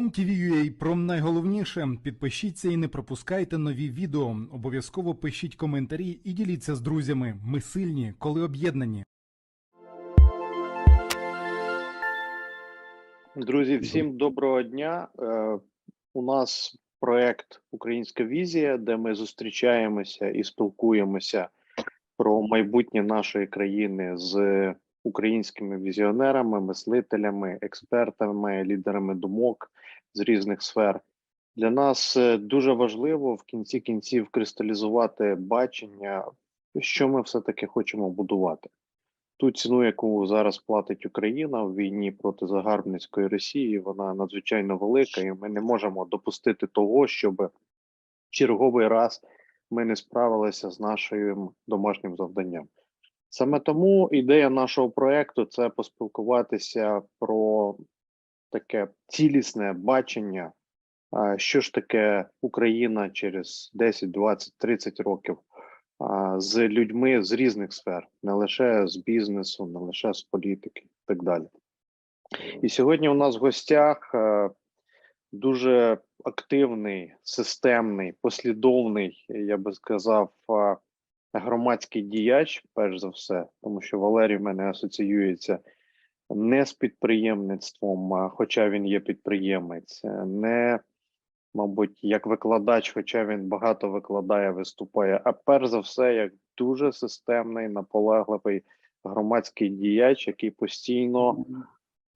OMTV.ua про найголовніше. Підпишіться і не пропускайте нові відео. Обов'язково пишіть коментарі і діліться з друзями. Ми сильні, коли об'єднані. Друзі, всім доброго дня. Е, у нас проект Українська візія, де ми зустрічаємося і спілкуємося про майбутнє нашої країни з українськими візіонерами, мислителями, експертами, лідерами думок з різних сфер. Для нас е, дуже важливо в кінці кінців кристалізувати бачення, що ми все таки хочемо будувати ту ціну, яку зараз платить Україна в війні проти загарбницької Росії, вона надзвичайно велика, і ми не можемо допустити того, щоб черговий раз ми не справилися з нашим домашнім завданням. Саме тому ідея нашого проекту це поспілкуватися про таке цілісне бачення, що ж таке Україна через 10, 20, 30 років з людьми з різних сфер, не лише з бізнесу, не лише з політики і так далі. І сьогодні у нас в гостях е, дуже активний, системний, послідовний, я би сказав, громадський діяч, перш за все, тому що Валерій в мене асоціюється не з підприємництвом, хоча він є підприємець, е, не мабуть, як викладач, хоча він багато викладає, виступає, а перш за все, як дуже системний, наполегливий громадський діяч, який постійно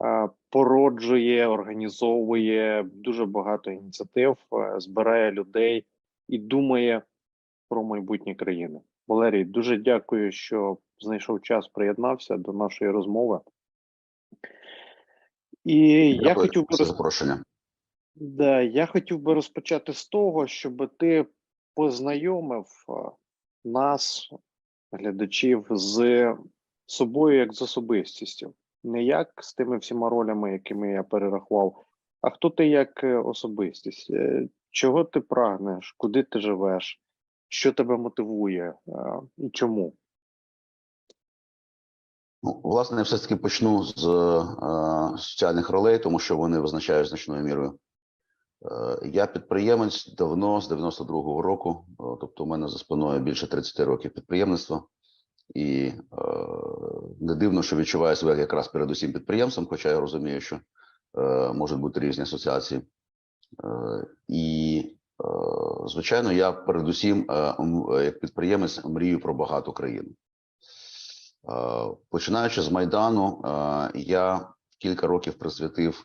е, породжує, організовує дуже багато ініціатив, е, збирає людей і думає про майбутнє країни. Валерій, дуже дякую, що знайшов час, приєднався до нашої розмови. І я хотів би запрошення. Да, я хотів би розпочати з того, щоб ти познайомив нас, глядачів, з собою як з особистістю. Не як з тими всіма ролями, якими я перерахував, а хто ти як е, особистість, Е, чого ти прагнеш, куди ти живеш, що тебе мотивує і чому. Ну, власне, все таки почну з е, соціальних ролей, тому що вони визначають значною мірою. Е, я підприємець давно, з 92-го року, е, тобто у мене за спиною більше 30 років підприємництва. І е, не дивно, що відчуваю себе якраз передусім підприємцем, хоча я розумію, що е, можуть бути різні асоціації. Е, і, е, звичайно, я передусім, е, як підприємець, мрію про багату країну. Е, Починаючи з Майдану, е, я кілька років присвятив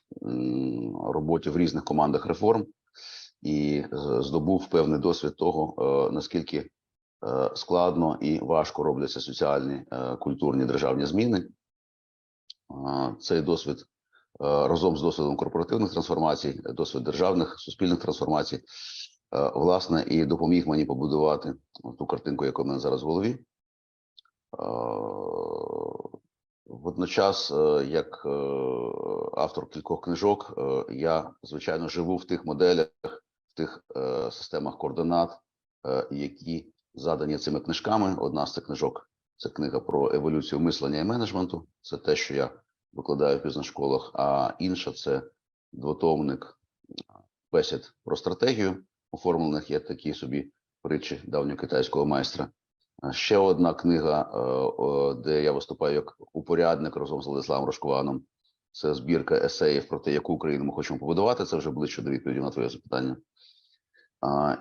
роботі в різних командах реформ і здобув певний досвід того, е, наскільки е, складно і важко робляться соціальні, е, культурні державні зміни. Е, Цей досвід е, разом з досвідом корпоративних трансформацій, досвід державних суспільних трансформацій, е, власне, і допоміг мені побудувати ту картинку, яка в мене зараз в голові. Е, Водночас, е, як е, автор кількох книжок, я звичайно живу в тих моделях, в тих системах координат, які задані цими книжками. Одна з цих книжок це книга про еволюцію мислення і менеджменту. Це те, що я викладаю в бізнес-школах. А інша це двотомник бесід про стратегію. Оформлених є такі собі притчі давнього китайського майстра. Ще одна книга, е, де я виступаю як упорядник разом з Владиславом Рожкованом. Це збірка есеїв про те, яку Україну ми хочемо побудувати. Це вже ближче до відповіді на твоє запитання.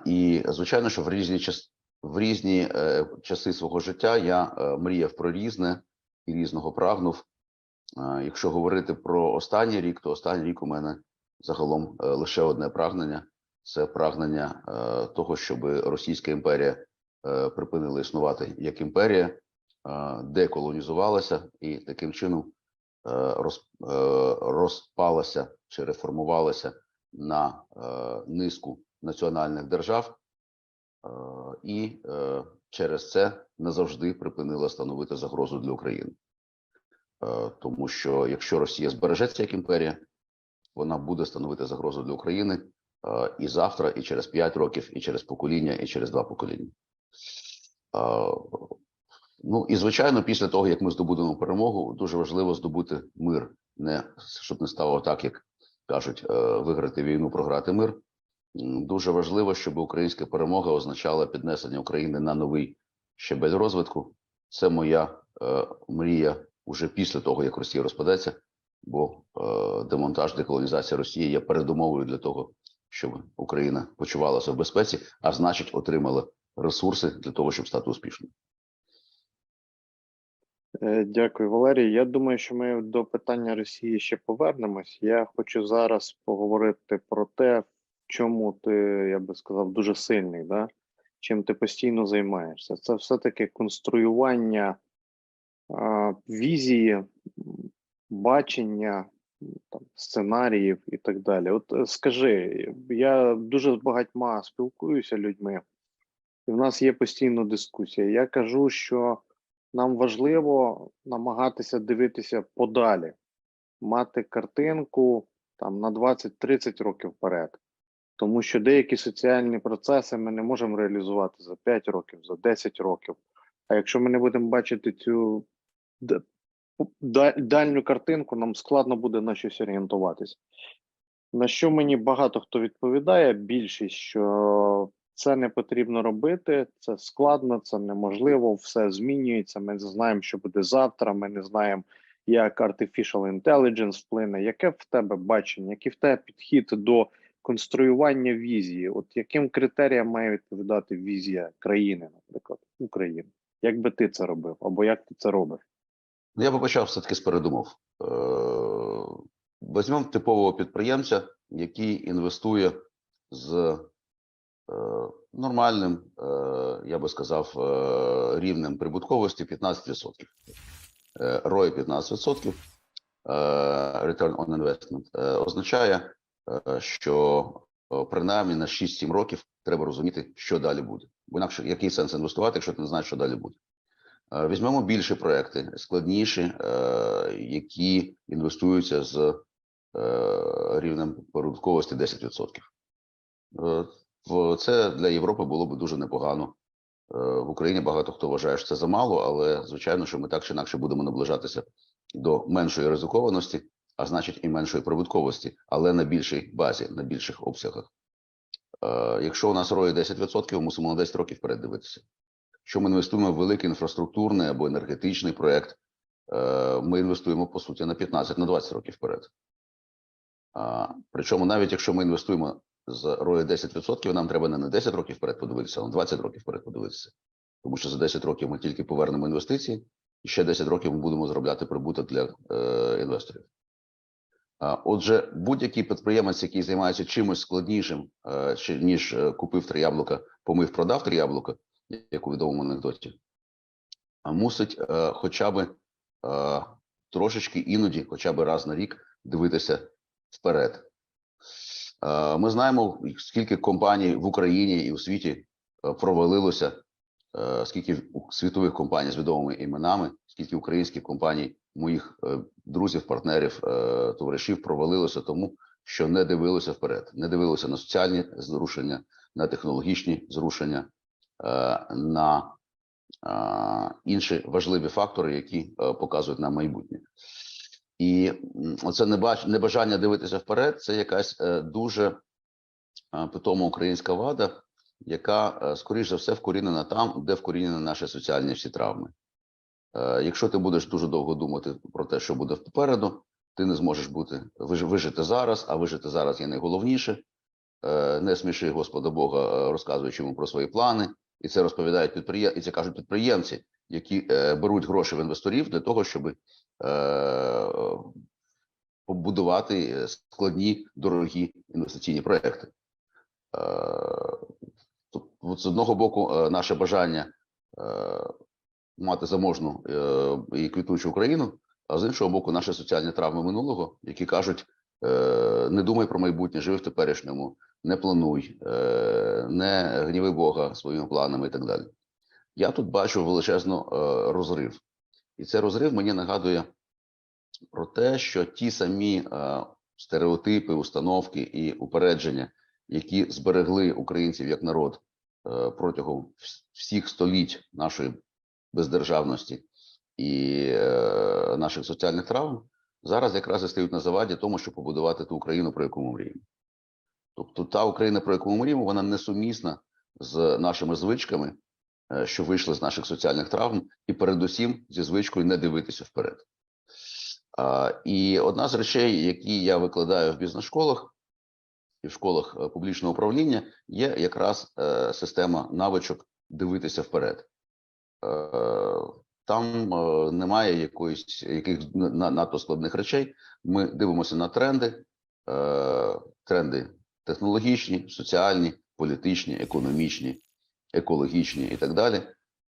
І звичайно, що в різні час в різні е, часи свого життя я е, мріяв про різне і різного прагнув. Якщо говорити про останній рік, то останній рік у мене загалом лише одне прагнення: це прагнення того, щоб Російська імперія е, припинила існувати як імперія, е, деколонізувалася і таким чином е, роз, розпалася чи реформувалася на низку національних держав, і через це назавжди припинила становити загрозу для України. Тому що якщо Росія збережеться як імперія, вона буде становити загрозу для України і завтра, і через 5 років, і через покоління, і через два покоління. Ну і звичайно, після того як ми здобудемо перемогу, дуже важливо здобути мир, не щоб не стало так, як кажуть, е, виграти війну, програти мир. Дуже важливо, щоб українська перемога означала піднесення України на новий щебель розвитку. Це моя е, мрія уже після того, як Росія розпадеться, бо е, демонтаж, деколонізація Росії є передумовою для того, щоб Україна почувалася в безпеці, а значить, отримала ресурси для того, щоб стати успішною. Е, Дякую, Валерій. Я думаю, що ми до питання Росії ще повернемось. Я хочу зараз поговорити про те, в чому ти, я би сказав, дуже сильний, да? чим ти постійно займаєшся. Це все-таки конструювання а, візії, бачення, там, сценаріїв і так далі. От е, скажи, я дуже з багатьма спілкуюся людьми, і в нас є постійно дискусія. Я кажу, що нам важливо намагатися дивитися подалі, мати картинку там на 20-30 років вперед. Тому що деякі соціальні процеси ми не можемо реалізувати за 5 років, за 10 років. А якщо ми не будемо бачити цю дальню картинку, нам складно буде на щось орієнтуватись. На що мені багато хто відповідає, більшість, що це не потрібно робити, це складно, це неможливо, все змінюється. Ми не знаємо, що буде завтра. Ми не знаємо, як artificial intelligence вплине. Яке в тебе бачення, який в тебе підхід до конструювання візії? От яким критеріям має відповідати візія країни, наприклад, України? Як би ти це робив, або як ти це робиш? Ну, Я би почав все-таки з передумов. Е, Візьмемо типового підприємця, який інвестує з нормальним, е, я би сказав, е, рівнем прибутковості 15%. Е, ROI 15%, е, Return on Investment, е, означає, е, що е, принаймні на 6-7 років треба розуміти, що далі буде. Бо інакше який сенс інвестувати, якщо ти не знаєш, що далі буде. Е, Візьмемо більші проекти, складніші, е, які інвестуються з е, рівнем прибутковості 10%. Це для Європи було б дуже непогано. Е, В Україні багато хто вважає, що це замало, але звичайно, що ми так чи інакше будемо наближатися до меншої ризикованості, а значить і меншої прибутковості, але на більшій базі, на більших обсягах. Е, Якщо у нас рої 10%, мусимо на 10 років вперед дивитися. Якщо ми інвестуємо в великий інфраструктурний або енергетичний проект, е, ми інвестуємо по суті на 15 на 20 років вперед. Причому навіть якщо ми інвестуємо з рою 10%, нам треба не на 10 років вперед подивитися, а на 20 років вперед подивитися. Тому що за 10 років ми тільки повернемо інвестиції, і ще 10 років ми будемо заробляти прибуток для е, інвесторів. Отже, будь-який підприємець, який займається чимось складнішим, е, ніж е, купив три яблука, помив, продав три яблука, як у відомому анекдоті, мусить е, хоча б трошечки іноді, хоча б раз на рік, дивитися вперед. Е, ми знаємо, скільки компаній в Україні і у світі е, провалилося, е, скільки світових компаній з відомими іменами, скільки українських компаній, моїх друзів, партнерів, товаришів провалилося тому, що не дивилося вперед, не дивилося на соціальні зрушення, на технологічні зрушення, на інші важливі фактори, які показують нам майбутнє. І небач- небажання дивитися вперед, це якась е, дуже е, питома українська вада, яка, е, скоріш за все, вкорінена там, де вкорінені наші соціальні всі травми. Якщо ти будеш дуже довго думати про те, що буде попереду, ти не зможеш бути виж- вижити зараз, а вижити зараз є найголовніше. Не сміши Господа Бога, розказуючи йому про свої плани, і це розповідають підприємці, і це кажуть підприємці, які е, беруть гроші в інвесторів для того, щоб е, побудувати е, складні, дорогі інвестиційні проекти. От з одного боку, наше бажання мати заможну і квітучу Україну, а з іншого боку, наші соціальні травми минулого, які кажуть: не думай про майбутнє, живи в теперішньому, не плануй, не гніви Бога своїми планами і так далі. Я тут бачу величезну е, розрив, і цей розрив мені нагадує про те, що ті самі е, стереотипи, установки і упередження, які зберегли українців як народ е, протягом всіх століть нашої бездержавності і наших соціальних травм, зараз якраз і стають на заваді тому, щоб побудувати ту Україну, про яку ми мріємо. Тобто та Україна, про яку ми мріємо, вона несумісна з нашими звичками, що вийшли з наших соціальних травм, і передусім зі звичкою не дивитися вперед. І одна з речей, які я викладаю в бізнес-школах і в школах е, публічного управління, є якраз е, система навичок дивитися вперед. Е, Там е, немає якоїсь яких надто складних речей. Ми дивимося на тренди, е, тренди технологічні, соціальні, політичні, економічні, екологічні і так далі.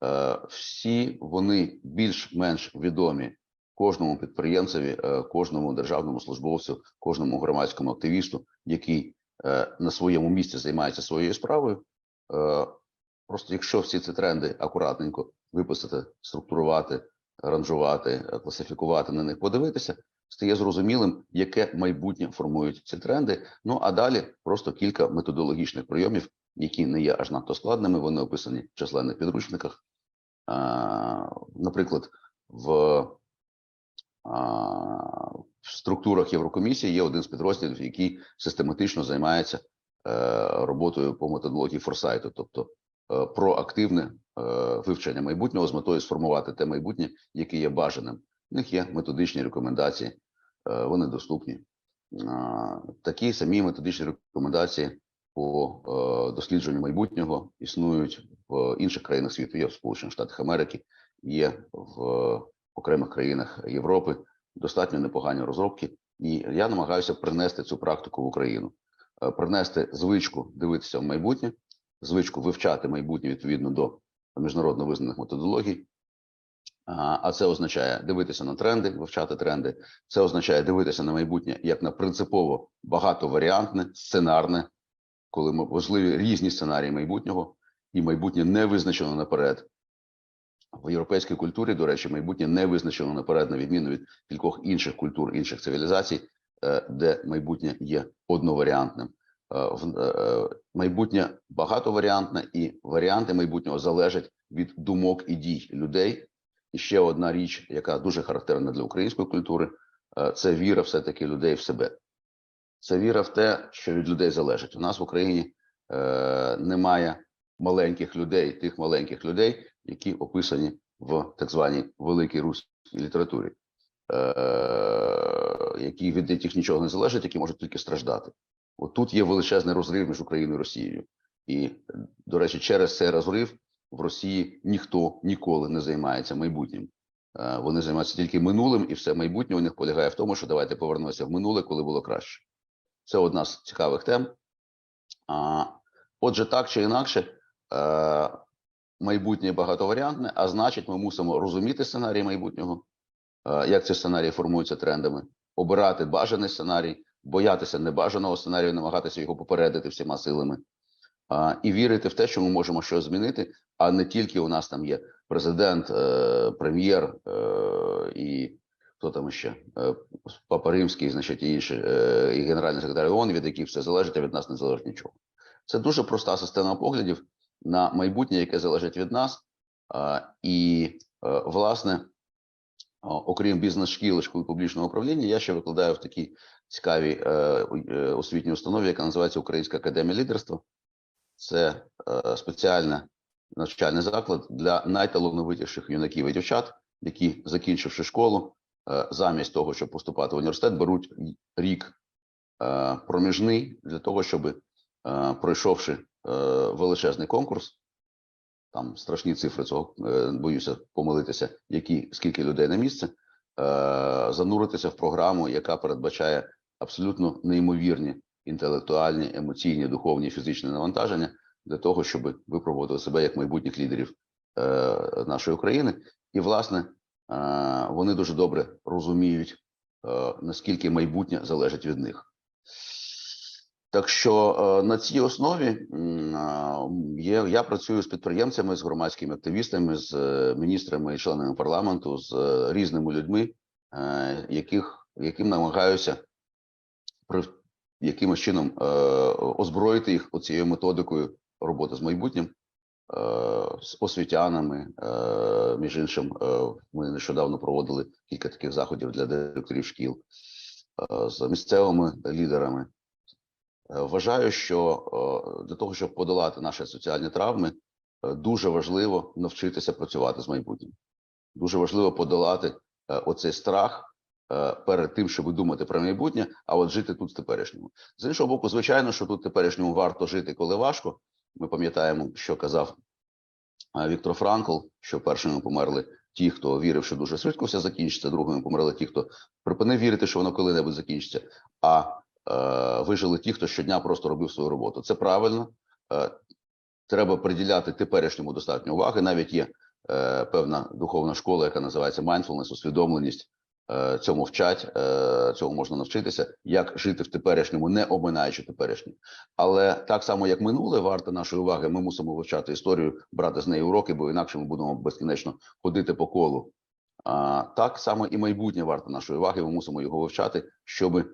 Е, Всі вони більш-менш відомі кожному підприємцеві, е, кожному державному службовцю, кожному громадському активісту, який е, на своєму місці займається своєю справою. Просто якщо всі ці тренди акуратненько виписати, структурувати, ранжувати, класифікувати на них, подивитися, стає зрозумілим, яке майбутнє формують ці тренди. Ну а далі просто кілька методологічних прийомів, які не є аж надто складними. Вони описані в численних підручниках. Наприклад, в в структурах Єврокомісії є один з підрозділів, який систематично займається е, роботою по методології форсайту, тобто е, проактивне е, вивчення майбутнього з метою сформувати те майбутнє, яке є бажаним. В них є методичні рекомендації, вони доступні. Такі самі методичні рекомендації по е, дослідженню майбутнього існують в інших країнах світу. Є в Сполучених Штатах Америки, є в окремих країнах Європи. Достатньо непогані розробки, і я намагаюся принести цю практику в Україну, Е, принести звичку дивитися в майбутнє, звичку вивчати майбутнє відповідно до міжнародно визнаних методологій. А це означає дивитися на тренди, вивчати тренди. Це означає дивитися на майбутнє як на принципово багатоваріантне, сценарне, коли м- важливі різні сценарії майбутнього, і майбутнє не визначено наперед. В європейській культурі, до речі, майбутнє не визначено наперед, на відміну від кількох інших культур, інших цивілізацій, е, де майбутнє є одноваріантним. Е, е, Майбутнє багатоваріантне, і варіанти майбутнього залежать від думок і дій людей. І ще одна річ, яка дуже характерна для української культури, це віра все-таки людей в себе. Це віра в те, що від людей залежить. У нас в Україні е, немає маленьких людей, тих маленьких людей, які описані в так званій великій руській літературі, е, які від яких нічого не залежить, які можуть тільки страждати. От тут є величезний розрив між Україною і Росією. І, до речі, через цей розрив в Росії ніхто ніколи не займається майбутнім. Е, Вони займаються тільки минулим, і все майбутнє у них полягає в тому, що давайте повернемося в минуле, коли було краще. Це одна з цікавих тем. Отже, так чи інакше, е, майбутнє багатоваріантне, а значить, ми мусимо розуміти сценарій майбутнього, е, як ці сценарії формуються трендами, обирати бажаний сценарій, боятися небажаного сценарію, намагатися його попередити всіма силами, і вірити в те, що ми можемо щось змінити, а не тільки у нас там є президент, е, прем'єр і хто там ще е, Папа Римський, значить, і інші, е, і генеральний секретар ООН, від яких все залежить, а від нас не залежить нічого. Це дуже проста система поглядів на майбутнє, яке залежить від нас, і е, власне. Окрім бізнес-шкіл школи публічного управління, я ще викладаю в такій цікавій освітній установі, яка називається Українська академія лідерства. Це спеціальний навчальний заклад для найталановитіших юнаків і дівчат, які, закінчивши школу, замість того, щоб поступати в університет, беруть рік е, проміжний для того, щоб, е, пройшовши е, величезний конкурс, там страшні цифри цього е, боюся помилитися, які скільки людей на місце, е, зануритися в програму, яка передбачає абсолютно неймовірні інтелектуальні, емоційні, духовні, фізичні навантаження для того, щоб випробувати себе як майбутніх лідерів е, нашої України. І, власне, е, вони дуже добре розуміють, е, наскільки майбутнє залежить від них. Так що е, на цій основі є, я працюю з підприємцями, з громадськими активістами, з е, міністрами і членами парламенту, з е, різними людьми, е, яких, яким намагаюся якимось чином е, озброїти їх оцією методикою роботи з майбутнім, з освітянами. Е, Між іншим, е, ми нещодавно проводили кілька таких заходів для директорів шкіл е, з місцевими лідерами. Е, Вважаю, що е, для того, щоб подолати наші соціальні травми, е, дуже важливо навчитися працювати з майбутнім. Дуже важливо подолати е, оцей страх е, перед тим, щоб думати про майбутнє, а от жити тут в теперішньому. З іншого боку, звичайно, що тут теперішньому варто жити, коли важко. Ми пам'ятаємо, що казав е, Віктор Франкл, що першими померли ті, хто вірив, що дуже швидко все закінчиться, другими померли ті, хто припинив вірити, що воно коли-небудь закінчиться. А е, вижили ті, хто щодня просто робив свою роботу. Це правильно. Е, треба приділяти теперішньому достатньо уваги. Навіть є е, певна духовна школа, яка називається mindfulness, усвідомленість. Е, цьому вчать, е, цьому можна навчитися, як жити в теперішньому, не обминаючи теперішнє. Але так само, як минуле, варте нашої уваги, ми мусимо вивчати історію, брати з неї уроки, бо інакше ми будемо безкінечно ходити по колу. А так само і майбутнє варте нашої уваги. Ми мусимо його вивчати, щоб е,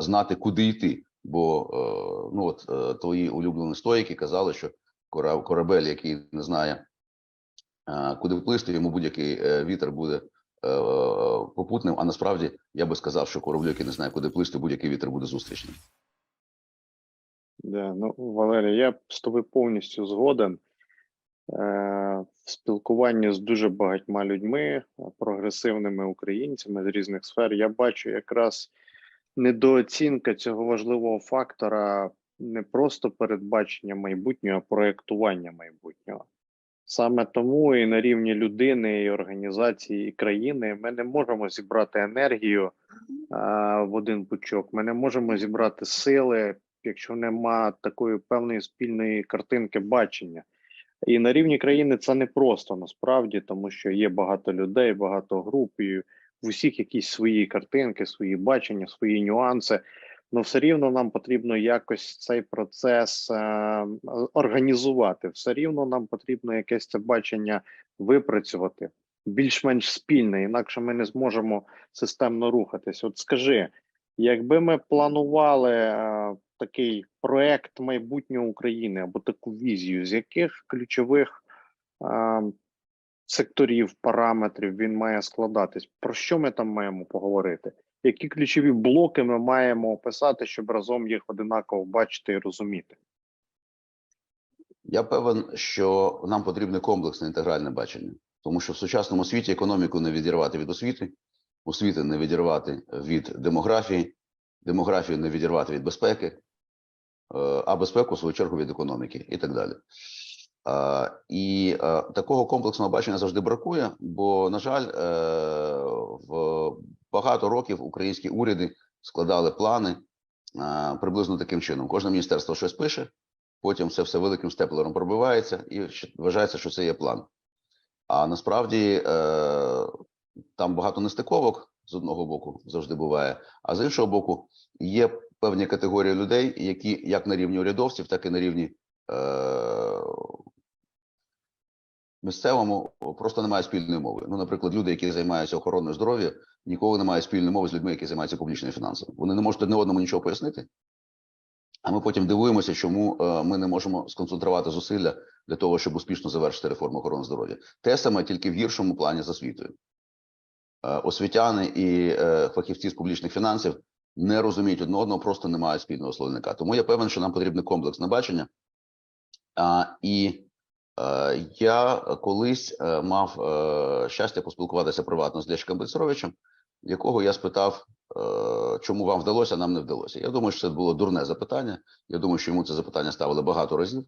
знати, куди йти. Бо ну от твої улюблені стоїки казали, що кора- корабель, який не знає, куди плисти, йому будь-який вітер буде попутним. А насправді я би сказав, що кораблю, який не знає, куди плисти, будь-який вітер буде зустрічним. Да, ну, Валерій, я з тобою повністю згоден. Е, в спілкуванні з дуже багатьма людьми, е, прогресивними українцями з різних сфер, я бачу якраз недооцінка цього важливого фактора не просто передбачення майбутнього, а проєктування майбутнього. Саме тому і на рівні людини, і організації, і країни ми не можемо зібрати енергію а, в один пучок. Ми не можемо зібрати сили, якщо нема такої певної спільної картинки бачення. І на рівні країни це не просто насправді, тому що є багато людей, багато груп, і в усіх якісь свої картинки, свої бачення, свої нюанси. Ну, все рівно нам потрібно якось цей процес е, організувати. Все рівно нам потрібно якесь це бачення випрацювати більш-менш спільне, інакше ми не зможемо системно рухатись. От скажи, якби ми планували е, такий проект майбутнього України або таку візію, з яких ключових е, секторів, параметрів він має складатись? Про що ми там маємо поговорити? Які ключові блоки ми маємо описати, щоб разом їх одинаково бачити і розуміти? Я певен, що нам потрібне комплексне інтегральне бачення, тому що в сучасному світі економіку не відірвати від освіти, освіти не відірвати від демографії, демографію не відірвати від безпеки, е, а безпеку, в свою чергу, від економіки і так далі. Е, І е, такого комплексного бачення завжди бракує, бо, на жаль, е, в багато років українські уряди складали плани приблизно таким чином: кожне міністерство щось пише, потім це все великим степлером пробивається, і вважається, що це є план. А насправді там багато нестиковок з одного боку завжди буває, а з іншого боку, є певні категорії людей, які як на рівні урядовців, так і на рівні місцевому просто не мають спільної мови. Ну, наприклад, люди, які займаються охороною здоров'я, ніколи не мають спільної мови з людьми, які займаються публічними фінансами. Вони не можуть одне одному нічого пояснити. А ми потім дивуємося, чому е, ми не можемо сконцентрувати зусилля для того, щоб успішно завершити реформу охорони здоров'я. Те саме тільки в гіршому плані з освітою. Е, Освітяни і е, фахівці з публічних фінансів не розуміють одне одного, просто не мають спільного словника. Тому я певен, що нам потрібне комплексне бачення. І я колись е, мав е, щастя поспілкуватися приватно з Лещиком Бельцеровичем, якого я спитав, е, чому вам вдалося, а нам не вдалося. Я думаю, що це було дурне запитання. Я думаю, що йому це запитання ставили багато разів.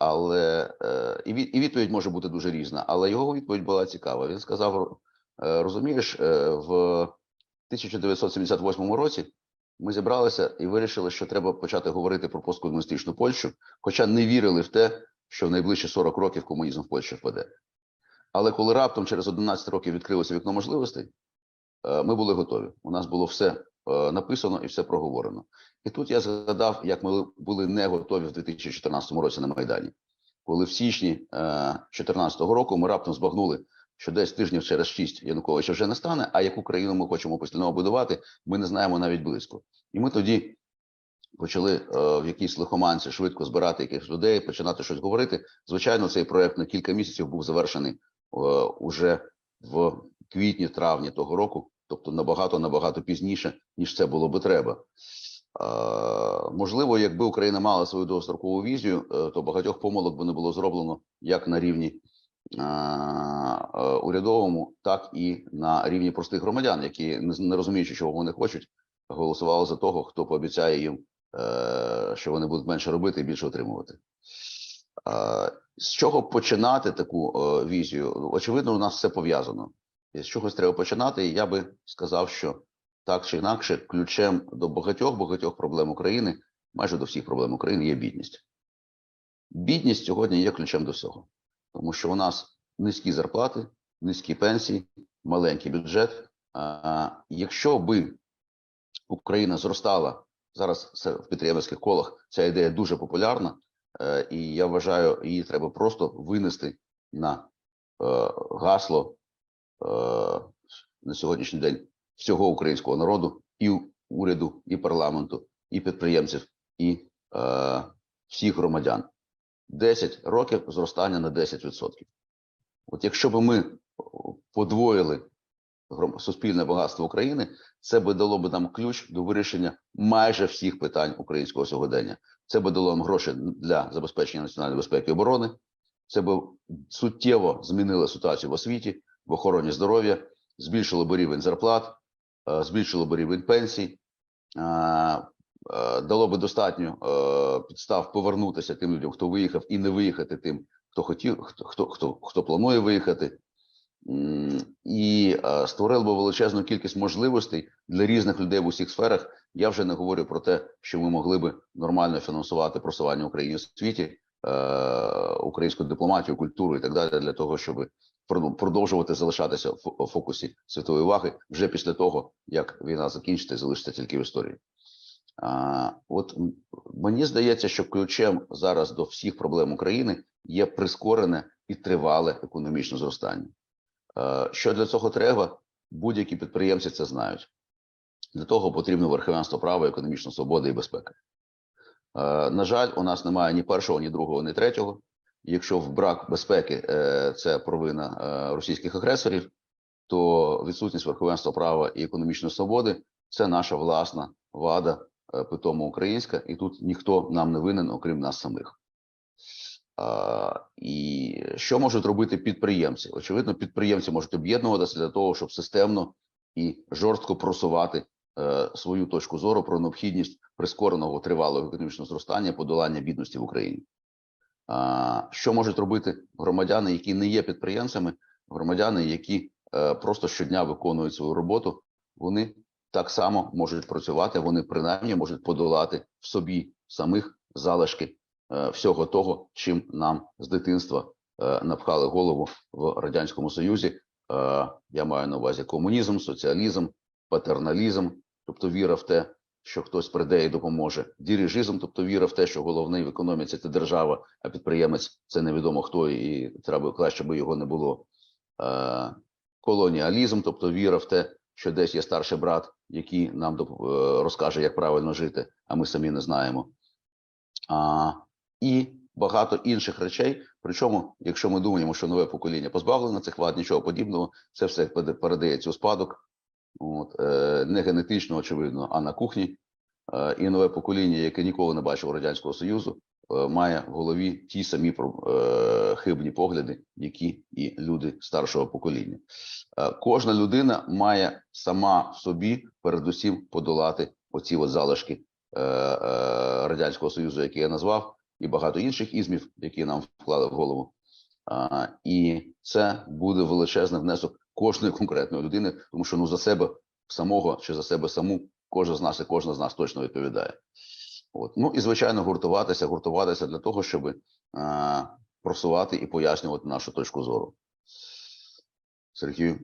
Але е, і, відповідь може бути дуже різна. Але його відповідь була цікава. Він сказав: е, розумієш, е, в 1978 році ми зібралися і вирішили, що треба почати говорити про посткомуністичну Польщу, хоча не вірили в те, що в найближчі 40 років комунізм в Польщі впаде. Але коли раптом через 11 років відкрилося вікно можливостей, е, ми були готові. У нас було все е, написано і все проговорено. І тут я згадав, як ми були не готові в 2014 році на Майдані, коли в січні 2014 року ми раптом збагнули, що десь тижнів через шість Януковича вже не стане, а яку країну ми хочемо нього будувати, ми не знаємо навіть близько. І ми тоді почали е, в якійсь лихоманці швидко збирати якихось людей, починати щось говорити. Звичайно, цей проект на кілька місяців був завершений е, уже в квітні-травні того року, тобто набагато набагато пізніше, ніж це було би треба. Е, можливо, якби Україна мала свою довгострокову візію, то багатьох помилок би не було зроблено як на рівні урядовому, так і на рівні простих громадян, які не, розуміючи, чого вони хочуть, голосували за того, хто пообіцяє їм, що вони будуть менше робити і більше отримувати. Е, з чого починати таку е, візію? Очевидно, у нас все пов'язано. З чогось треба починати. І я би сказав, що так чи інакше, ключем до багатьох багатьох проблем України, майже до всіх проблем України, є бідність. Бідність сьогодні є ключем до всього, тому що у нас низькі зарплати, низькі пенсії, маленький бюджет. Якщо би Україна зростала зараз це в підприємницьких колах, ця ідея дуже популярна, е, і я вважаю, її треба просто винести на е, гасло е, на сьогоднішній день всього українського народу, і уряду, і парламенту, і підприємців, і всіх громадян. 10 років зростання на 10%. От якщо б ми подвоїли суспільне багатство України, це би дало б нам ключ до вирішення майже всіх питань українського сьогодення. Це би дало нам гроші для забезпечення національної безпеки і оборони. Це би суттєво змінило ситуацію в освіті, в охороні здоров'я, збільшило б рівень зарплат, е, збільшило б рівень пенсій, е, е, дало би достатньо підстав повернутися тим людям, хто виїхав, і не виїхати тим, хто хотів, хто хто хто, хто планує виїхати, і е, створило би величезну кількість можливостей для різних людей в усіх сферах. Я вже не говорю про те, що ми могли би нормально фінансувати просування України в світі, е, українську дипломатію, культуру і так далі, для того, щоб продовжувати залишатися в фокусі світової уваги вже після того, як війна закінчиться і залишиться тільки в історії. От мені здається, що ключем зараз до всіх проблем України є прискорене і тривале економічне зростання. Е, Що для цього треба? Будь-які підприємці це знають. Для того потрібно верховенство права, економічна свобода і безпека. Е, На жаль, у нас немає ні першого, ні другого, ні третього. Якщо в брак безпеки е, це провина російських агресорів, то відсутність верховенства права і економічної свободи це наша власна вада, питомо українська, і тут ніхто нам не винен, окрім нас самих. І що можуть робити підприємці? Очевидно, підприємці можуть об'єднуватися для того, щоб системно і жорстко просувати е, свою точку зору про необхідність прискореного тривалого економічного зростання, подолання бідності в Україні. Що можуть робити громадяни, які не є підприємцями, громадяни, які е, просто щодня виконують свою роботу, вони так само можуть працювати, вони принаймні можуть подолати в собі самих залишки всього того, чим нам з дитинства е, напхали голову в радянському союзі. Е, я маю на увазі комунізм, соціалізм, патерналізм, тобто віра в те, що хтось прийде і допоможе. Дірижизм, тобто віра в те, що головний в економіці це держава, а підприємець це невідомо хто, і треба краще би його не було. Е, колоніалізм, тобто віра в те, що десь є старший брат, який нам е, розкаже, як правильно жити, а ми самі не знаємо. І багато інших речей. Причому, якщо ми думаємо, що нове покоління позбавлено цих вад, нічого подібного, це все передається у спадок, от, е, не генетично, очевидно, а на кухні. Е, і нове покоління, яке ніколи не бачило Радянського Союзу, е, має в голові ті самі хибні погляди, які і люди старшого покоління. Кожна людина має сама в собі передусім подолати оці от залишки радянського союзу, які я назвав, і багато інших ізмів, які нам вклали в голову. А, і це буде величезний внесок кожної конкретної людини, тому що ну за себе самого чи за себе саму кожен з нас і кожна з нас точно відповідає. От ну і звичайно, гуртуватися, гуртуватися для того, щоб а, просувати і пояснювати нашу точку зору. Сергію.